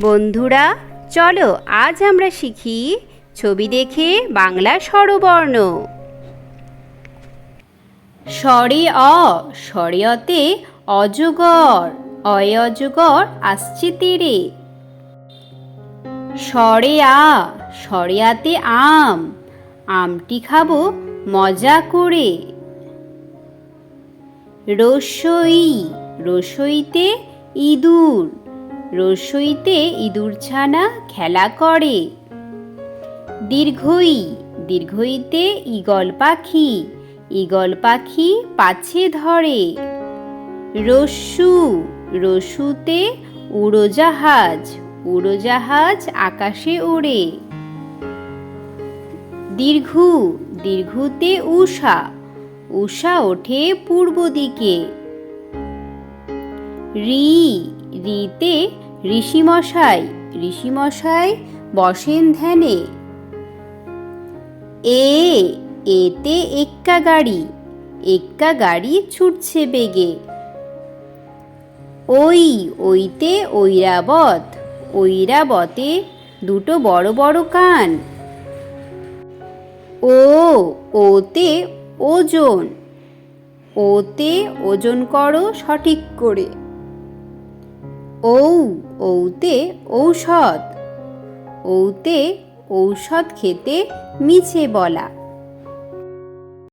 বন্ধুরা, চলো আজ আমরা শিখি ছবি দেখে বাংলা স্বরবর্ণ। স্বরে অ, স্বরেয়তে অজগর অয় অজগর আসছে তীরে। স্বরে আ, স্বরেয়াতে আম, আমটি খাব মজা করে। রসই, রসইতে ইঁদুর রসইতে ইঁদুর ছানা খেলা করে। দীর্ঘই, দীর্ঘইতে ঈগল পাখি ঈগল পাখি পাছে ধরে। রস্যু রসুতে উড়োজাহাজ উড়োজাহাজ আকাশে ওড়ে। দীর্ঘু, দীর্ঘুতে উষা উষা ওঠে পূর্ব দিকে রি, রিতে ঋষিমশাই ঋষিমশাই বসেন ধ্যানে। এ, এতে এক্কা গাড়ি এক্কা গাড়ি ছুটছে বেগে। ওই, ওইতে ঐরাবত, ঐরাবতে দুটো বড় বড় কান। ও, ওতে ওজন ওতে ওজন করো সঠিক করে। ঔ ঔতে ঔষধ। ঔতে ঔষধ খেতে মিছে বলা।